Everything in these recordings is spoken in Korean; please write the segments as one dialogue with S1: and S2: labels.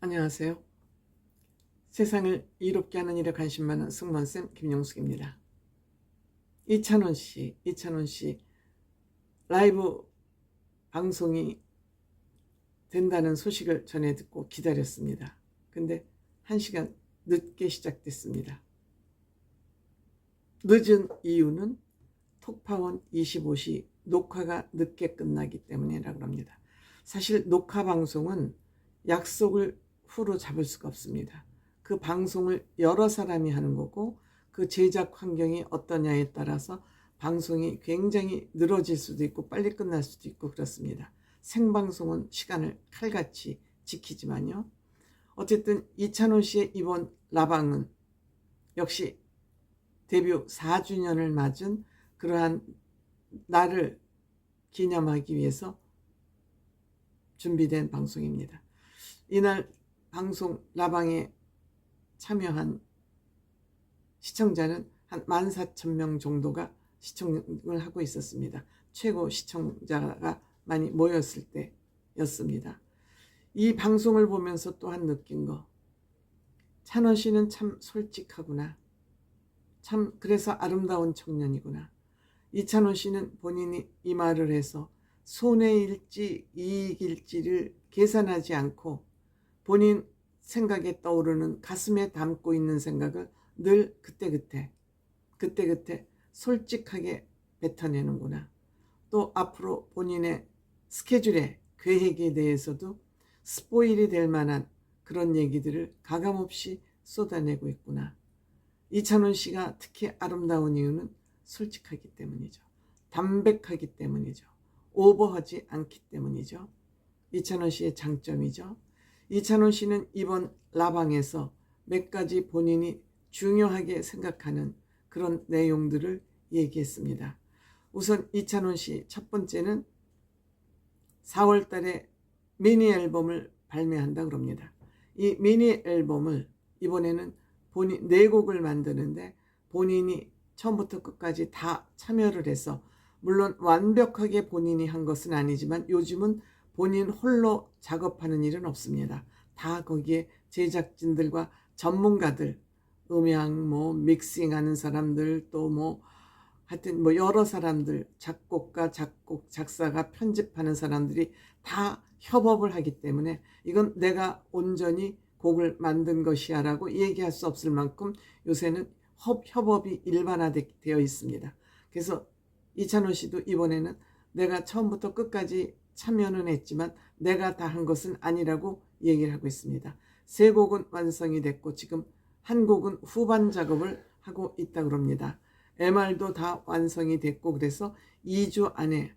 S1: 안녕하세요. 세상을 이롭게 하는 일에 관심 많은 승무원쌤 김용숙입니다. 이찬원 씨, 이찬원 씨 라이브 방송이 된다는 소식을 전해 듣고 기다렸습니다. 근데 한 시간 늦게 시작됐습니다. 늦은 이유는 톡파원 25시 녹화가 늦게 끝나기 때문이라고 합니다. 사실 녹화 방송은 약속을 후로 잡을 수가 없습니다. 그 방송을 여러 사람이 하는 거고 그 제작 환경이 어떠냐에 따라서 방송이 굉장히 늘어질 수도 있고 빨리 끝날 수도 있고 그렇습니다. 생방송은 시간을 칼같이 지키지만요. 어쨌든 이찬원 씨의 이번 라방은 역시 데뷔 4주년을 맞은 그러한 날을 기념하기 위해서 준비된 방송입니다. 이날 방송 라방에 참여한 시청자는 한 14,000명 정도가 시청을 하고 있었습니다. 최고 시청자가 많이 모였을 때였습니다. 이 방송을 보면서 또한 느낀 거. 찬원 씨는 참 솔직하구나. 참 그래서 아름다운 청년이구나. 이찬원 씨는 본인이 이 말을 해서 손해일지 이익일지를 계산하지 않고 본인 생각에 떠오르는 가슴에 담고 있는 생각을 늘 그때그때 그때그때 솔직하게 뱉어내는구나. 또 앞으로 본인의 스케줄에 계획에 대해서도 스포일이 될 만한 그런 얘기들을 가감없이 쏟아내고 있구나. 이찬원 씨가 특히 아름다운 이유는 솔직하기 때문이죠. 담백하기 때문이죠. 오버하지 않기 때문이죠. 이찬원 씨의 장점이죠. 이찬원 씨는 이번 라방에서 몇 가지 본인이 중요하게 생각하는 그런 내용들을 얘기했습니다. 우선 이찬원 씨 첫 번째는 4월 달에 미니 앨범을 발매한다 그럽니다. 이 미니 앨범을 이번에는 본인 네 곡을 만드는데 본인이 처음부터 끝까지 다 참여를 해서 물론 완벽하게 본인이 한 것은 아니지만 요즘은 본인 홀로 작업하는 일은 없습니다. 다 거기에 제작진들과 전문가들, 음향, 뭐, 믹싱 하는 사람들, 또 뭐, 하여튼 뭐, 여러 사람들, 작곡가, 작곡, 작사가, 편집하는 사람들이 다 협업을 하기 때문에 이건 내가 온전히 곡을 만든 것이야 라고 얘기할 수 없을 만큼 요새는 협업이 일반화되어 있습니다. 그래서 이찬원 씨도 이번에는 내가 처음부터 끝까지 참여는 했지만 내가 다 한 것은 아니라고 얘기를 하고 있습니다. 세 곡은 완성이 됐고 지금 한 곡은 후반 작업을 하고 있다 그럽니다. MR도 다 완성이 됐고 그래서 2주 안에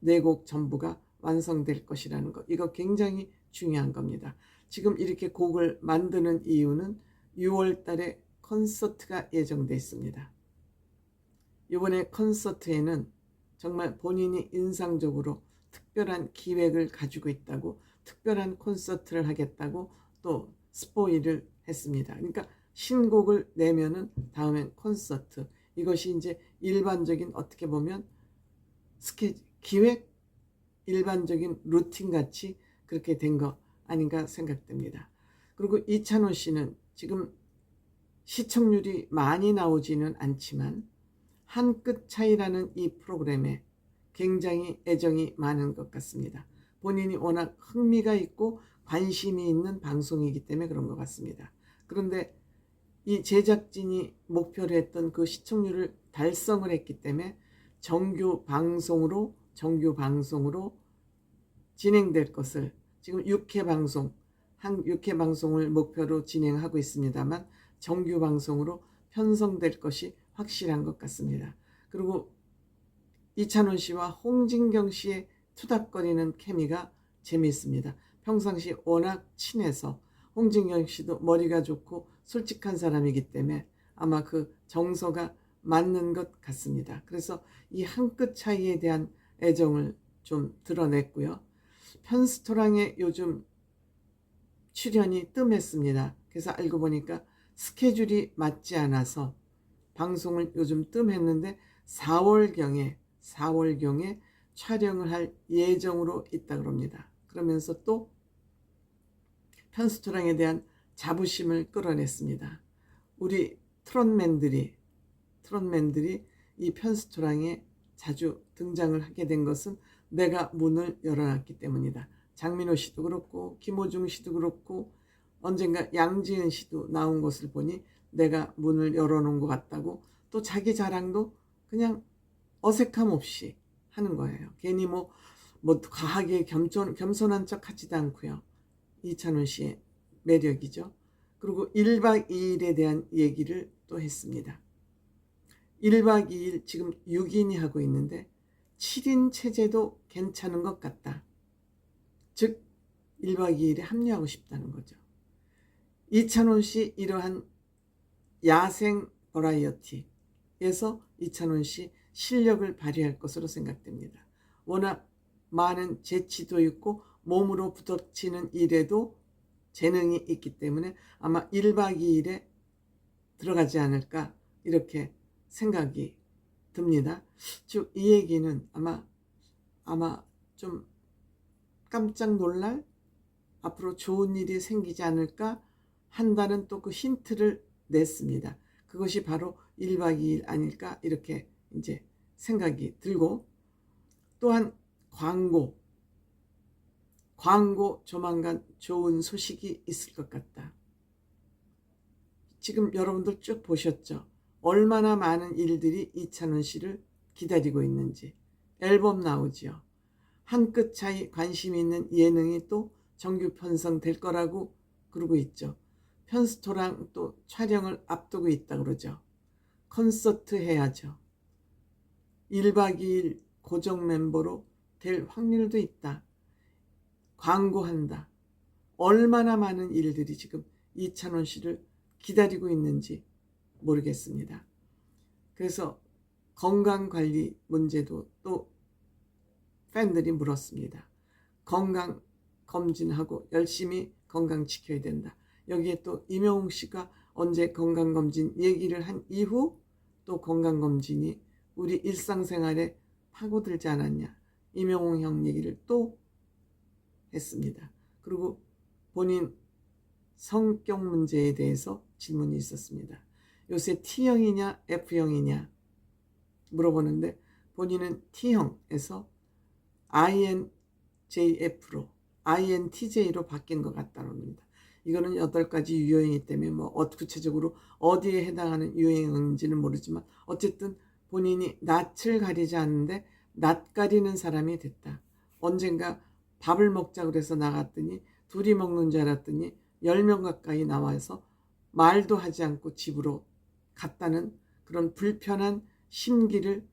S1: 네 곡 전부가 완성될 것이라는 것. 이거 굉장히 중요한 겁니다. 지금 이렇게 곡을 만드는 이유는 6월 달에 콘서트가 예정돼 있습니다. 이번에 콘서트에는 정말 본인이 인상적으로 특별한 기획을 가지고 있다고 특별한 콘서트를 하겠다고 또 스포일을 했습니다. 그러니까 신곡을 내면은 다음엔 콘서트 이것이 이제 일반적인 어떻게 보면 스케 기획 일반적인 루틴 같이 그렇게 된 거 아닌가 생각됩니다. 그리고 이찬호 씨는 지금 시청률이 많이 나오지는 않지만 한 끗 차이라는 이 프로그램에 굉장히 애정이 많은 것 같습니다. 본인이 워낙 흥미가 있고 관심이 있는 방송이기 때문에 그런 것 같습니다. 그런데 이 제작진이 목표로 했던 그 시청률을 달성을 했기 때문에 정규 방송으로 정규 방송으로 진행될 것을 지금 6회 방송 한 6회 방송을 목표로 진행하고 있습니다만 정규 방송으로 편성될 것이 확실한 것 같습니다. 그리고 이찬원 씨와 홍진경 씨의 투닥거리는 케미가 재미있습니다. 평상시 워낙 친해서 홍진경 씨도 머리가 좋고 솔직한 사람이기 때문에 아마 그 정서가 맞는 것 같습니다. 그래서 이 한 끗 차이에 대한 애정을 좀 드러냈고요. 편스토랑에 요즘 출연이 뜸했습니다. 그래서 알고 보니까 스케줄이 맞지 않아서 방송을 요즘 뜸했는데 4월경에 4월경에 촬영을 할 예정으로 있다 그럽니다. 그러면서 또 편스토랑에 대한 자부심을 끌어냈습니다. 우리 트롯맨들이 트롯맨들이 이 편스토랑에 자주 등장을 하게 된 것은 내가 문을 열어놨기 때문이다. 장민호 씨도 그렇고 김호중 씨도 그렇고 언젠가 양지은 씨도 나온 것을 보니 내가 문을 열어놓은 것 같다고 또 자기 자랑도 그냥 어색함 없이 하는 거예요. 괜히 뭐, 뭐 과하게 겸손, 겸손한 척 하지도 않고요. 이찬원 씨의 매력이죠. 그리고 1박 2일에 대한 얘기를 또 했습니다. 1박 2일 지금 6인이 하고 있는데 7인 체제도 괜찮은 것 같다. 즉 1박 2일에 합류하고 싶다는 거죠. 이찬원 씨 이러한 야생 버라이어티에서 이찬원 씨 실력을 발휘할 것으로 생각됩니다. 워낙 많은 재치도 있고 몸으로 부딪히는 일에도 재능이 있기 때문에 아마 1박 2일에 들어가지 않을까 이렇게 생각이 듭니다. 즉 이 얘기는 아마 아마 좀 깜짝 놀랄 앞으로 좋은 일이 생기지 않을까 한다는 또 그 힌트를 냈습니다. 그것이 바로 1박 2일 아닐까 이렇게 이제 생각이 들고 또한 광고 광고 조만간 좋은 소식이 있을 것 같다. 지금 여러분들 쭉 보셨죠? 얼마나 많은 일들이 이찬원 씨를 기다리고 있는지 앨범 나오지요. 한 끗 차이 관심 있는 예능이 또 정규 편성될 거라고 그러고 있죠. 편스토랑 또 촬영을 앞두고 있다 그러죠. 콘서트 해야죠. 1박 2일 고정 멤버로 될 확률도 있다. 광고한다. 얼마나 많은 일들이 지금 이찬원 씨를 기다리고 있는지 모르겠습니다. 그래서 건강 관리 문제도 또 팬들이 물었습니다. 건강 검진하고 열심히 건강 지켜야 된다. 여기에 또 임영웅 씨가 언제 건강검진 얘기를 한 이후 또 건강검진이 우리 일상생활에 파고들지 않았냐. 임영웅 형 얘기를 또 했습니다. 그리고 본인 성격 문제에 대해서 질문이 있었습니다. 요새 T형이냐 F형이냐 물어보는데 본인은 T형에서 INJF로 INTJ로 바뀐 것 같다는 겁니다. 이거는 여덟 가지 유형이기 때문에 뭐 구체적으로 어디에 해당하는 유형인지는 모르지만 어쨌든 본인이 낯을 가리지 않는데 낯 가리는 사람이 됐다. 언젠가 밥을 먹자 그래서 나갔더니 둘이 먹는 줄 알았더니 열 명 가까이 나와서 말도 하지 않고 집으로 갔다는 그런 불편한 심기를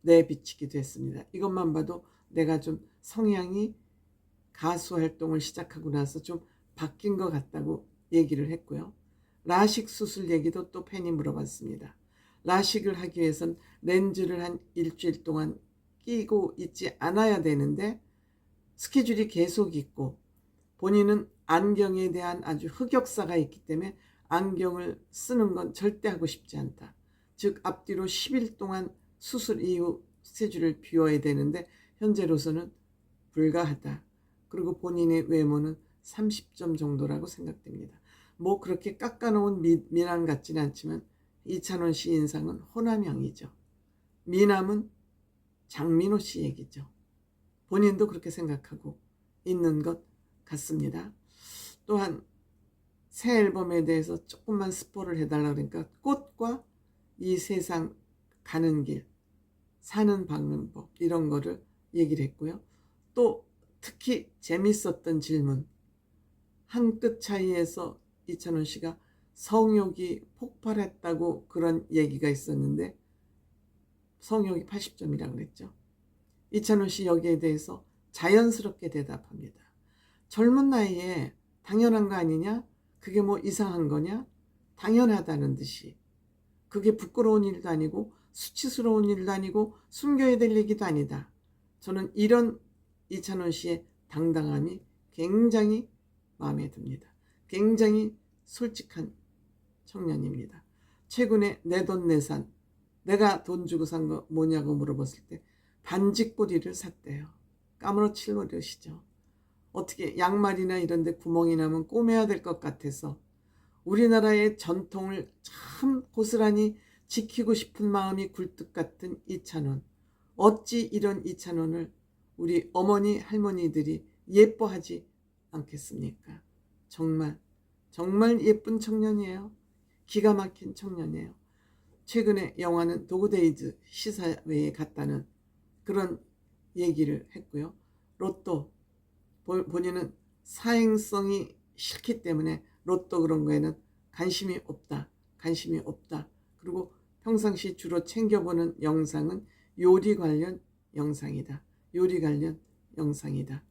S1: 내비치기도 했습니다. 이것만 봐도 내가 좀 성향이 가수 활동을 시작하고 나서 좀 바뀐 것 같다고 얘기를 했고요. 라식 수술 얘기도 또 팬이 물어봤습니다. 라식을 하기 위해선 렌즈를 한 일주일 동안 끼고 있지 않아야 되는데 스케줄이 계속 있고 본인은 안경에 대한 아주 흑역사가 있기 때문에 안경을 쓰는 건 절대 하고 싶지 않다. 즉 앞뒤로 10일 동안 수술 이후 스케줄을 비워야 되는데 현재로서는 불가하다. 그리고 본인의 외모는 30점 정도라고 생각됩니다. 뭐 그렇게 깎아놓은 미, 미남 같지는 않지만 이찬원 씨 인상은 호남형이죠. 미남은 장민호 씨 얘기죠. 본인도 그렇게 생각하고 있는 것 같습니다. 또한 새 앨범에 대해서 조금만 스포를 해달라 그러니까 꽃과 이 세상 가는 길, 사는 방법 이런 거를 얘기를 했고요. 또 특히 재밌었던 질문 한 끗 차이에서 이찬원 씨가 성욕이 폭발했다고 그런 얘기가 있었는데 성욕이 80점이라고 그랬죠. 이찬원 씨 여기에 대해서 자연스럽게 대답합니다. 젊은 나이에 당연한 거 아니냐? 그게 뭐 이상한 거냐? 당연하다는 듯이. 그게 부끄러운 일도 아니고 수치스러운 일도 아니고 숨겨야 될 얘기도 아니다. 저는 이런 이찬원 씨의 당당함이 굉장히 마음에 듭니다. 굉장히 솔직한 청년입니다. 최근에 내 돈 내산 내가 돈 주고 산 거 뭐냐고 물어봤을 때 반지꼬리를 샀대요. 까무러칠 노릇이죠. 어떻게 양말이나 이런 데 구멍이 나면 꼬매야 될 것 같아서 우리나라의 전통을 참 고스란히 지키고 싶은 마음이 굴뚝 같은 이찬원. 어찌 이런 이찬원을 우리 어머니 할머니들이 예뻐하지 않겠습니까? 정말 정말 예쁜 청년이에요. 기가 막힌 청년이에요. 최근에 영화는 도그데이즈 시사회에 갔다는 그런 얘기를 했고요. 로또 보- 본인은 사행성이 싫기 때문에 로또 그런 거에는 관심이 없다. 관심이 없다. 그리고 평상시 주로 챙겨보는 영상은 요리 관련 영상이다. 요리 관련 영상이다.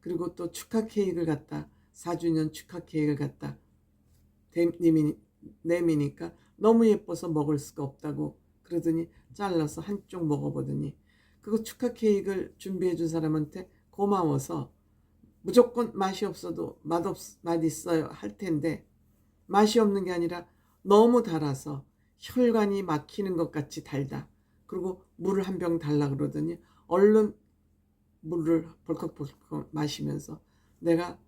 S1: 그리고 또 축하 케이크를 갖다 4주년 축하 케이크를 갖다 내미, 내미니까 너무 예뻐서 먹을 수가 없다고 그러더니 잘라서 한쪽 먹어보더니 그거 축하 케이크를 준비해 준 사람한테 고마워서 무조건 맛이 없어도 맛없 맛있어요 할 텐데 맛이 없는 게 아니라 너무 달아서 혈관이 막히는 것 같이 달다. 그리고 물을 한 병 달라 그러더니 얼른 물을 벌컥벌컥 마시면서 내가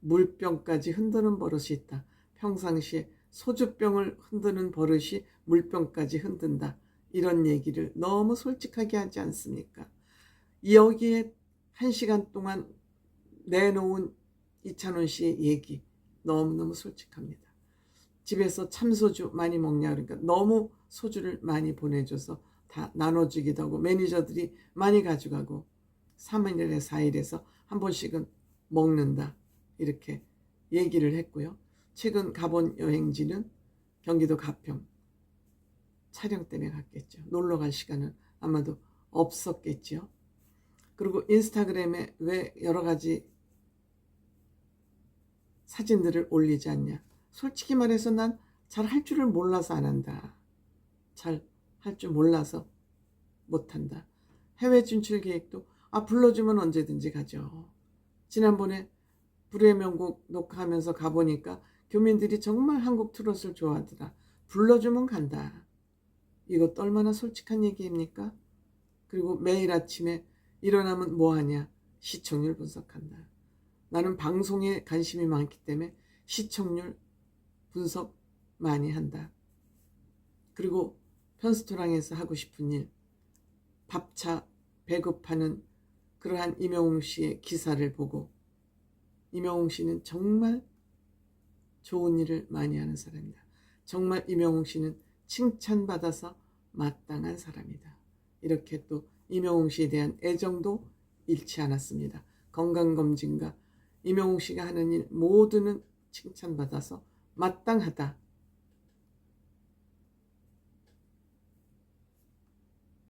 S1: 물병까지 흔드는 버릇이 있다. 평상시에 소주병을 흔드는 버릇이 물병까지 흔든다. 이런 얘기를 너무 솔직하게 하지 않습니까? 여기에 한 시간 동안 내놓은 이찬원 씨의 얘기 너무너무 솔직합니다. 집에서 참소주 많이 먹냐 그러니까 너무 소주를 많이 보내줘서 다 나눠주기도 하고 매니저들이 많이 가져가고 3일에 4일에서 한 번씩은 먹는다 이렇게 얘기를 했고요. 최근 가본 여행지는 경기도 가평 촬영 때문에 갔겠죠. 놀러 갈 시간은 아마도 없었겠죠. 그리고 인스타그램에 왜 여러 가지 사진들을 올리지 않냐. 솔직히 말해서 난 잘 할 줄을 몰라서 안 한다. 잘 할 줄 몰라서 못 한다. 해외 진출 계획도 아 불러주면 언제든지 가죠. 지난번에 불의 명곡 녹화하면서 가보니까 교민들이 정말 한국 트롯을 좋아하더라. 불러주면 간다. 이것도 얼마나 솔직한 얘기입니까? 그리고 매일 아침에 일어나면 뭐하냐? 시청률 분석한다. 나는 방송에 관심이 많기 때문에 시청률 분석 많이 한다. 그리고 편스토랑에서 하고 싶은 일, 밥차 배급하는 그러한 이명웅 씨의 기사를 보고 이명웅 씨는 정말 좋은 일을 많이 하는 사람이다. 정말 이명웅 씨는 칭찬받아서 마땅한 사람이다. 이렇게 또 이명웅 씨에 대한 애정도 잃지 않았습니다. 건강검진과 이명웅 씨가 하는 일 모두는 칭찬받아서 마땅하다.